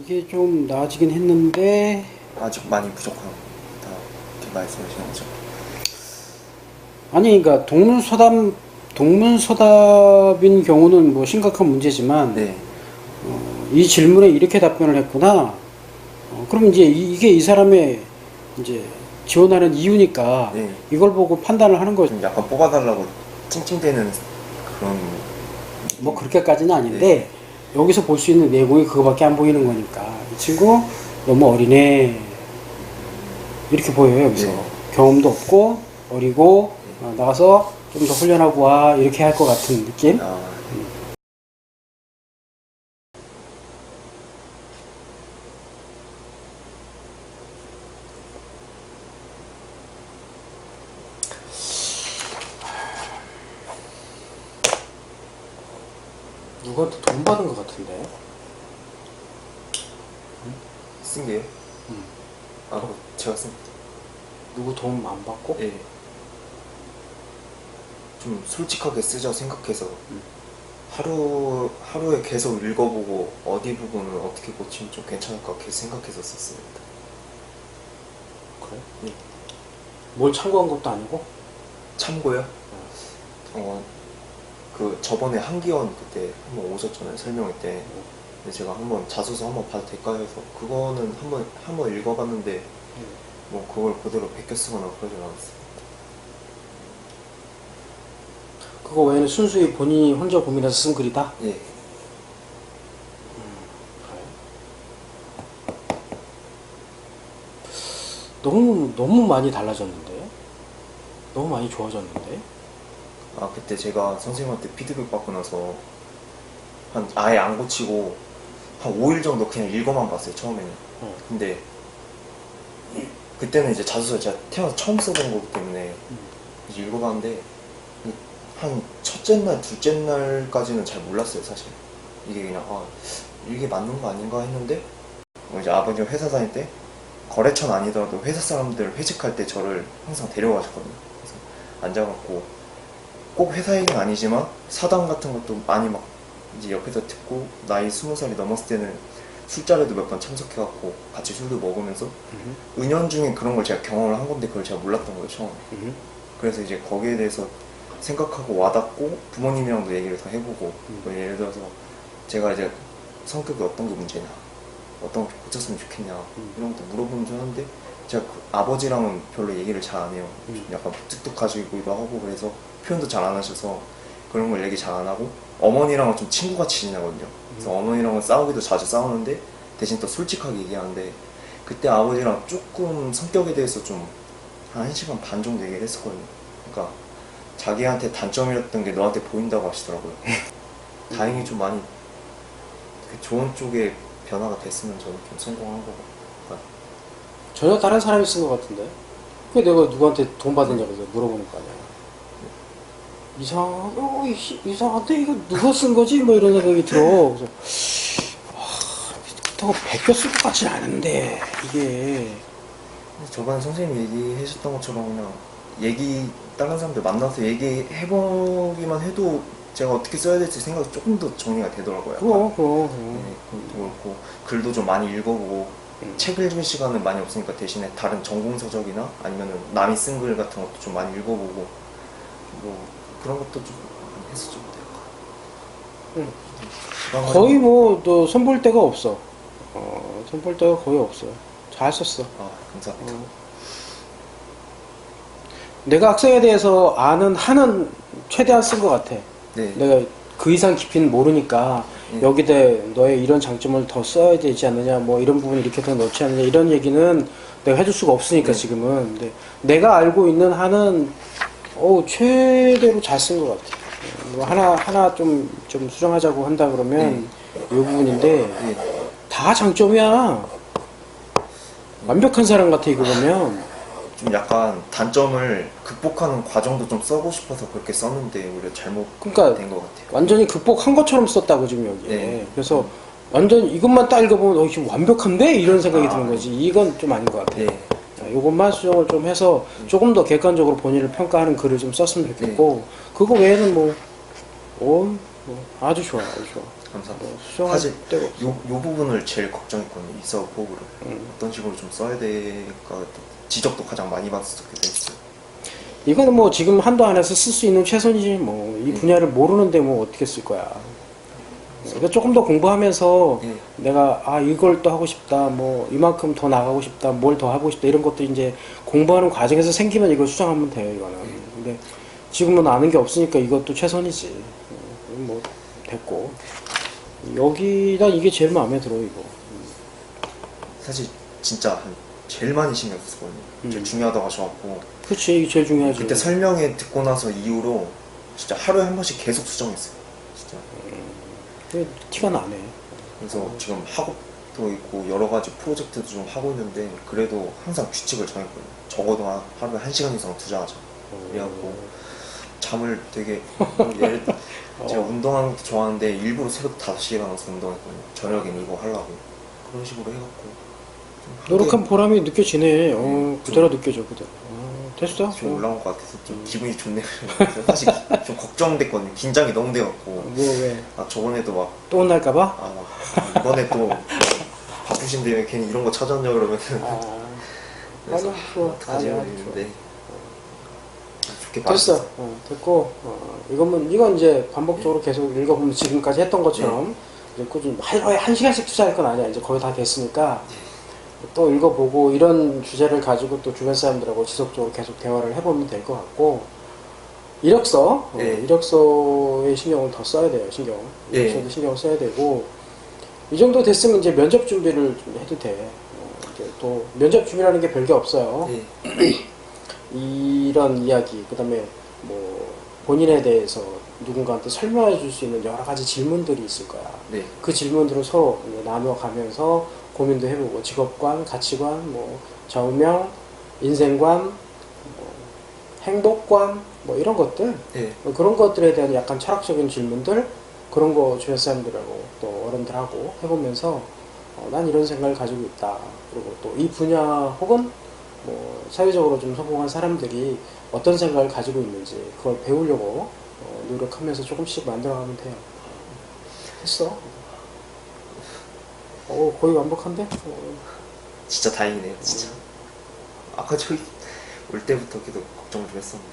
이게 좀 나아지긴 했는데 아직 많이 부족하다 이렇게 말씀하시는 거죠. 아니 그러니까 동문서답 동문서답인 경우는 뭐 심각한 문제지만 네, 어, 이 질문에 이렇게 답변을 했구나. 어, 그럼 이제 이, 게이 사람의 이제 지원하는 이유니까 네. 이걸 보고 판단을 하는 거죠. 좀 약간 뽑아달라고 찡찡대는 그런 뭐 그렇게까지는 아닌데 여기서 볼 수 있는 내용이 그거밖에 안 보이는 거니까 이 친구 너무 어리네 이렇게 보여요 여기서 네. 경험도 없고 어리고 어, 나가서 좀 더 훈련하고 와 이렇게 할 것 같은 느낌. 아, 누구한테 돈 받은 것 같은데? 쓴 게요? 음. 아, 그거 제가 쓴. 누구 돈안 받고? 예. 좀 솔직하게 쓰자 생각해서 음. 하루 하루에 계속 읽어보고 어디 부분을 어떻게 고치면 좀 괜찮을까 계속 생각해서 썼습니다. 그래? 예. 뭘 참고한 것도 아니고? 참고요. 어, 그 저번에 한기원 그때 한번 오셨잖아요 설명회 때. 근데 제가 한번 자소서 한번 봐도 될까 해서 그거는 한번 한번 읽어봤는데 뭐 그걸 그대로 베껴 쓰거나 그러진 않았어요. 그거 외에는 순수히 본인이 혼자 고민해서 쓴 글이다? 예. 너무 너무 많이 달라졌는데? 너무 많이 좋아졌는데? 아 그때 제가 선생님한테 피드백 받고 나서 한 아예 안 고치고 한 5일 정도 그냥 읽어만 봤어요 처음에는 어. 근데 그때는 이제 자소서 제가 태어나서 처음 써본 거기 때문에 음. 이제 읽어봤는데 한 첫째 날 둘째 날까지는 잘 몰랐어요 사실 이게 그냥 아 이게 맞는 거 아닌가 했는데 뭐 이제 아버지가 회사 다닐 때 거래처는 아니더라도 회사 사람들 회식할 때 저를 항상 데려가셨거든요 그래서 앉아갖고 꼭 회사 얘기는 아니지만 사담 같은 것도 많이 막 이제 옆에서 듣고 나이 스무 살이 넘었을 때는 술자리도 몇 번 참석해갖고 같이 술도 먹으면서 음. 은연중에 그런 걸 제가 경험을 한 건데 그걸 제가 몰랐던 거예요 처음에 음. 그래서 이제 거기에 대해서 생각하고 와닿고 부모님이랑도 얘기를 더 해보고 음. 뭐 예를 들어서 제가 이제 성격이 어떤 게 문제냐 어떤 게 고쳤으면 좋겠냐 음. 이런 것도 물어보면 좋은데 제가 그 아버지랑은 별로 얘기를 잘 안 해요 음. 좀 약간 뚝뚝하시기도 하고 그래서 표현도 잘 안 하셔서 그런 걸 얘기 잘 안 하고 어머니랑은 좀 친구같이 지내거든요. 그래서 어머니랑은 싸우기도 자주 싸우는데 대신 또 솔직하게 얘기하는데 그때 아버지랑 조금 성격에 대해서 좀 한 1시간 반 정도 얘기를 했었거든요. 그러니까 자기한테 단점이었던 게 너한테 보인다고 하시더라고요. 다행히 좀 많이 그 좋은 쪽에 변화가 됐으면 저는 좀 성공한 거 같아요 전혀 다른 사람이 쓴 것 같은데? 그게 내가 누구한테 돈 받았냐고 물어보는 거 아니야. 이상, 어, 이- 이상한데? 이거 누가 쓴 거지? 뭐 이런 생각이 들어. 그래서, 와, 그렇다고 베껴 쓸 것 같진 않은데, 이게. 근데 저번에 선생님 얘기하셨던 것처럼 그냥 얘기 다른 사람들 만나서 얘기해보기만 해도 제가 어떻게 써야 될지 생각이 조금 더 정리가 되더라고요. 그럼, 그럼, 네, 그럼. 그것도 그렇고 글도 좀 많이 읽어보고 음. 책 읽을 시간은 많이 없으니까 대신에 다른 전공 서적이나 아니면은 남이 쓴 글 같은 것도 좀 많이 읽어보고 뭐 그런 것도 좀 많이 했었죠. 음. 시간을- 거의 뭐, 너 손볼 데가 없어. 어, 손볼 데가 거의 없어요. 잘 썼어. 아 감사합니다. 어. 내가 학생에 대해서 아는 한은 최대한 쓴 것 같아. 네. 내가 그 이상 깊이는 모르니까 예. 여기다 너의 이런 장점을 더 써야 되지 않느냐 뭐 이런 부분 이렇게 더 넣지 않느냐 이런 얘기는 내가 해줄 수가 없으니까 네. 지금은 근데 내가 알고 있는 한은 어 최대로 잘 쓴 것 같아 뭐 하나 하나 좀 좀 수정하자고 한다 그러면 이 부분인데 예. 다 장점이야 완벽한 사람 같아 이거 보면 좀 약간 단점을 극복하는 과정도 좀 써고 싶어서 그렇게 썼는데 오히려 잘못 그러니까 된 것 같아요. 완전히 극복한 것처럼 썼다고 지금 여기에 네. 그래서 완전 이것만 딱 읽어보면 어 지금 완벽한데 이런 생각이 아. 드는 거지 이건 좀 아닌 것 같아 네. 자, 요것만 수정을 좀 해서 조금 더 객관적으로 본인을 평가하는 글을 좀 썼으면 좋겠고 그거 외에는 뭐, 어, 뭐 아주 좋아 아주 좋아 감사합니다. 뭐 수정할 사실 데가 없어. 요, 요 부분을 제일 걱정했거든요. 이사 포부를 음. 어떤 식으로 좀 써야 될까 지적도 가장 많이 받았었기도 했어요. 이거는 뭐 지금 한도 안에서 쓸 수 있는 최선이지 뭐이 음. 분야를 모르는데 뭐 어떻게 쓸 거야. 그러니까 조금 더 공부하면서 예. 내가 아 이걸 또 하고 싶다 뭐 이만큼 더 나가고 싶다 뭘 더 하고 싶다 이런 것도 이제 공부하는 과정에서 생기면 이걸 수정하면 돼요 이거는 근데 지금은 아는 게 없으니까 이것도 최선이지 어, 뭐 됐고 여기다 이게 제일 마음에 들어 이거 사실 진짜 한 제일 많이 신경 썼거든요. 음. 제일 중요하다고 하셔갖고 이게 제일 중요하지 그때 설명회 듣고 나서 이후로 진짜 하루에 한 번씩 계속 수정했어요. 그게 티가 나네 그래서 지금 학업도 있고 여러 가지 프로젝트도 좀 하고 있는데 그래도 항상 규칙을 정했거든요. 적어도 한- 하루에 한 시간 이상 투자하자. 그래갖고 잠을 되게 뭐 예를 들어 제가 어. 운동하는 것도 좋아하는데 일부러 새벽 5시에 일어나서 운동했거든요. 저녁엔 이거 하려고 그런 식으로 해갖고 좀 노력한 보람이 느껴지네 어 음, 그대로 느껴져 그대로 어, 됐어 좀 어. 올라온 것 같아서 좀 기분이 좋네요. 그래서 사실 좀 걱정됐거든요. 긴장이 너무 돼갖고 뭐왜또 아 저번에도 막 혼날까봐 아, 막 이번에 또 바쁘신데 왜 괜히 이런 거 찾았냐 그러면 아 그래서 아니야, 좋아. 어떡하지 아니야, 했는데 좋게 됐어. 어, 됐고 어, 이거면 이건 이제 반복적으로 계속 읽어보면 지금까지 했던 것처럼 이제 꾸준히 하루에 한 시간씩 투자할 건 아니야. 이제 거의 다 됐으니까 또 읽어보고 이런 주제를 가지고 또 주변 사람들하고 지속적으로 계속 대화를 해보면 될 것 같고 이력서 어, 네. 이력서에 신경을 더 써야 돼요. 신경. 네. 이력서도 신경 써야 되고 이 정도 됐으면 이제 면접 준비를 좀 해도 돼. 어, 또 면접 준비라는 게 별게 없어요. 네. 이런 이야기, 그 다음에 뭐 본인에 대해서 누군가한테 설명해 줄 수 있는 여러 가지 질문들이 있을 거야. 네. 그 질문들을 서로 이제 나눠가면서 고민도 해보고 직업관, 가치관, 뭐 좌우명, 인생관, 뭐 행복관, 뭐 이런 것들 네. 뭐 그런 것들에 대한 약간 철학적인 질문들 그런 거 주변 사람들하고 또 어른들하고 해보면서 어, 난 이런 생각을 가지고 있다. 그리고 또 이 분야 혹은 뭐 사회적으로 좀 성공한 사람들이 어떤 생각을 가지고 있는지 그걸 배우려고 어, 노력하면서 조금씩 만들어가면 돼요. 했어. 어 거의 완벽한데? 어, 진짜 다행이네요. 진짜. 아까 저기 올 때부터 계속 걱정 좀 했었는데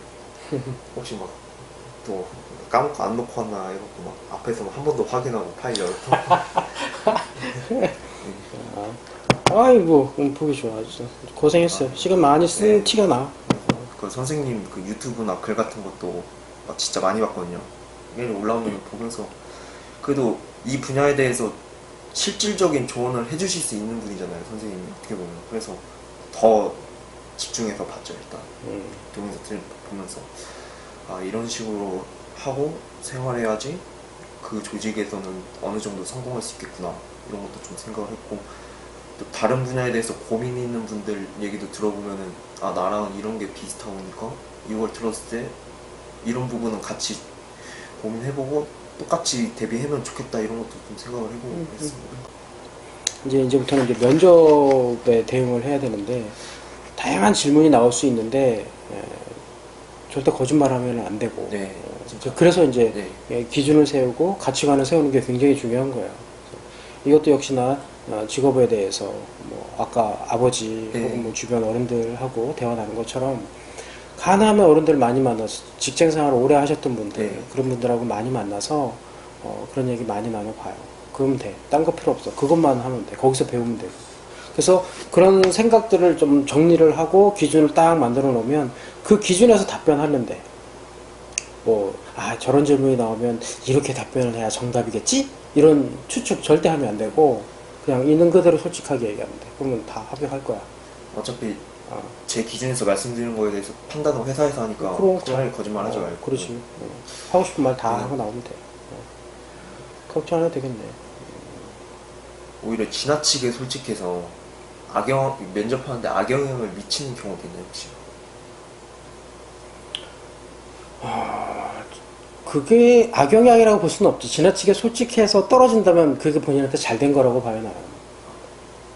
혹시 막 또 까먹고 안 놓고 왔나 이러고 막 앞에서 한 번 더 확인하고 파일 열고 아이고 음, 보기 좋아 진짜 고생했어요. 시간 많이 쓴 네. 티가 나. 그 선생님 그 유튜브나 글 같은 것도 막 진짜 많이 봤거든요. 매일 올라오는 거 보면서 그래도 이 분야에 대해서 실질적인 조언을 해주실 수 있는 분이잖아요, 선생님이 어떻게 보면. 그래서 더 집중해서 봤죠 일단 음. 동영상 들 보면서 아 이런 식으로 하고 생활해야지 그 조직에서는 어느 정도 성공할 수 있겠구나 이런 것도 좀 생각을 했고 또 다른 분야에 대해서 고민 있는 분들 얘기도 들어보면은 아 나랑 이런 게 비슷하니까 이걸 들었을 때 이런 부분은 같이 고민해보고 똑같이 대비하면 좋겠다 이런 것도 좀 생각을 해보고 음, 그랬습니다. 이제 이제부터는 이제 면접에 대응을 해야 되는데 다양한 질문이 나올 수 있는데 에, 절대 거짓말하면 안 되고 네, 어, 진짜. 그래서 이제 네, 예, 기준을 세우고 가치관을 세우는 게 굉장히 중요한 거예요. 그래서 이것도 역시나 어, 직업에 대해서 뭐 아까 아버지 네. 혹은 뭐 주변 어른들하고 대화 나눈 것처럼 가능하면 어른들 많이 만나서 직장 생활 오래 하셨던 분들 네. 그런 분들하고 많이 만나서 어, 그런 얘기 많이 나눠봐요. 그러면 돼. 딴 거 필요 없어. 그것만 하면 돼. 거기서 배우면 되고. 그래서 그런 생각들을 좀 정리를 하고 기준을 딱 만들어 놓으면 그 기준에서 답변하면 돼. 뭐, 아, 저런 질문이 나오면 이렇게 답변을 해야 정답이겠지? 이런 추측 절대 하면 안 되고, 그냥 있는 그대로 솔직하게 얘기하면 돼. 그러면 다 합격할 거야. 어차피 어. 제 기준에서 말씀드리는 거에 대해서 판단은 회사에서 하니까 그럼, 차라리 그럼. 거짓말 하지 어, 말고 그렇지. 어. 하고 싶은 말 다 네. 하고 나오면 돼. 어. 걱정 안 해도 되겠네. 오히려 지나치게 솔직해서 악영 면접하는데 악영향을 미치는 경우도 있나요 혹시? 그게 악영향이라고 볼 수는 없지. 지나치게 솔직해서 떨어진다면 그게 본인한테 잘 된 거라고 봐요, 나는.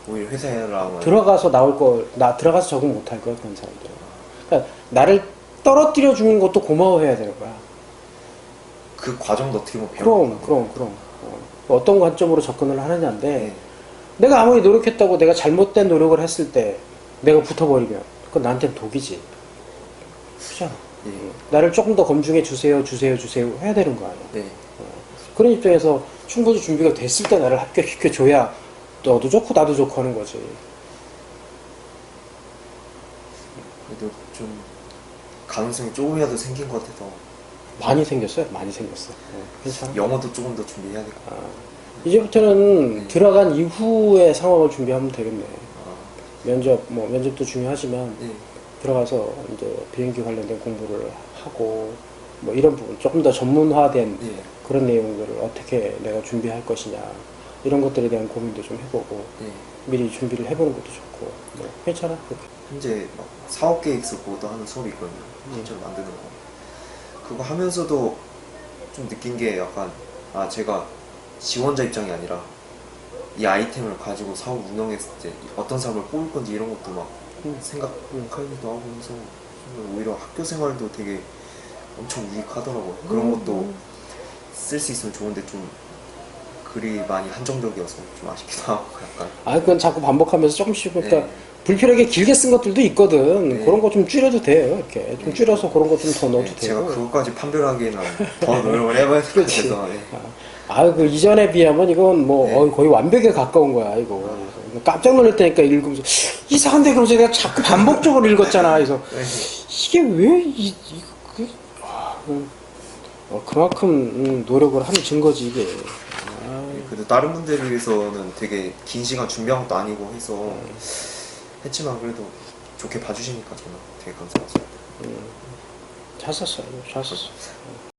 오히려 회사랑 들어가서 나올 거, 나 들어가서 적응 못 할 거야, 그런 사람들은. 그러니까 나를 떨어뜨려 주는 것도 고마워해야 되는 거야. 그 과정도 어떻게 보면 그럼. 그럼, 그럼. 어. 어떤 관점으로 접근을 하느냐인데 네. 내가 아무리 노력했다고 내가 잘못된 노력을 했을 때 내가 붙어버리면 그건 나한테는 독이지. 그잖아. 예. 나를 조금 더 검증해 주세요, 주세요, 주세요 해야 되는 거 아니야. 네. 그런 입장에서 충분히 준비가 됐을 때 나를 합격시켜줘야 너도 좋고 나도 좋고 하는 거지. 그래도 좀 가능성이 조금이라도 생긴 것 같아서 많이 생겼어요. 많이 생겼어. 어, 괜찮아. 영어도 조금 더 준비해야 될 것 같아요. 아, 이제부터는 들어간 이후의 상황을 준비하면 되겠네. 아, 면접, 뭐, 면접도 중요하지만 네. 들어가서 이제 비행기 관련된 공부를 하고 뭐 이런 부분 조금 더 전문화된 네. 그런 내용들을 어떻게 내가 준비할 것이냐 이런 것들에 대한 고민도 좀 해보고 네. 미리 준비를 해보는 것도 좋고 뭐 괜찮아 그렇게. 현재 막 사업 계획서 보도 하는 수업이 있거든요. 실제로 만드는 거. 그거 하면서도 좀 느낀 게 약간 아 제가 지원자 입장이 아니라 이 아이템을 가지고 사업 운영했을 때 어떤 사업을 뽑을 건지 이런 것도 막 음. 생각하기도 하고 해서 오히려 학교 생활도 되게 엄청 유익하더라고요. 그런 것도 쓸 수 있으면 좋은데 좀 글이 많이 한정적이어서 좀 아쉽기도 하고 약간 아 그건 자꾸 반복하면서 조금씩 그러니까 네. 불필요하게 길게 쓴 것들도 있거든 네. 그런 거 좀 줄여도 돼요 이렇게 좀 네. 줄여서 그런 거 좀 더 넣어도 네, 제가 되고 그것까지 판별하기에는 더 노력을 해봐야 될것 그렇지. 같아서 네. 아그 이전에 비하면 이건 뭐 네. 어, 거의 완벽에 가까운 거야 이거 깜짝 놀랐다니까 읽으면서 이상한데 그러면서 내가 자꾸 반복적으로 읽었잖아 그래서 네. 이게 왜 이, 이 그, 아, 그, 어, 그만큼 음, 노력을 하는 증거지 이게 아, 그래도 다른 분들에 비해서는 되게 긴 시간 준비한 것도 아니고 해서 네. 했지만 그래도 좋게 봐주시니까 저는 되게 감사하죠. 잘 썼어요 잘 썼어